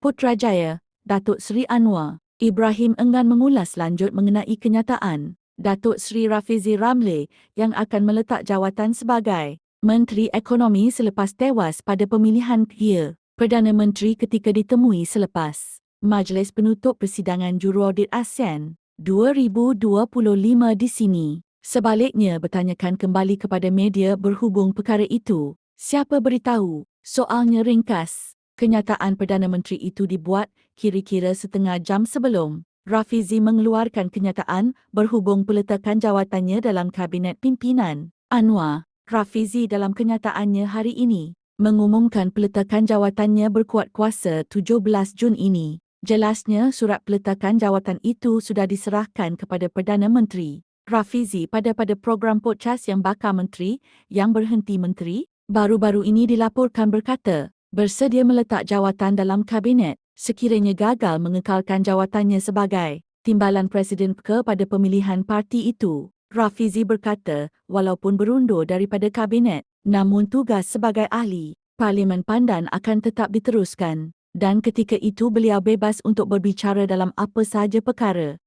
Putrajaya, Datuk Seri Anwar, Ibrahim enggan mengulas lanjut mengenai kenyataan Datuk Seri Rafizi Ramle yang akan meletak jawatan sebagai Menteri Ekonomi selepas tewas pada pemilihan KIA Perdana Menteri ketika ditemui selepas Majlis Penutup Persidangan Juruaudit ASEAN 2025 di sini. Sebaliknya bertanyakan kembali kepada media berhubung perkara itu. Siapa beritahu? Soalnya ringkas. Kenyataan Perdana Menteri itu dibuat kira-kira setengah jam sebelum Rafizi mengeluarkan kenyataan berhubung peletakan jawatannya dalam Kabinet Pimpinan. Anwar, Rafizi dalam kenyataannya hari ini mengumumkan peletakan jawatannya berkuat kuasa 17 Jun ini. Jelasnya surat peletakan jawatan itu sudah diserahkan kepada Perdana Menteri. Rafizi pada pada program podcast yang bakal menteri yang berhenti menteri baru-baru ini dilaporkan berkata bersedia meletak jawatan dalam kabinet sekiranya gagal mengekalkan jawatannya sebagai timbalan presiden kepada pemilihan parti itu. Rafizi berkata walaupun berundur daripada kabinet namun tugas sebagai ahli Parlimen Pandan akan tetap diteruskan dan ketika itu beliau bebas untuk berbicara dalam apa sahaja perkara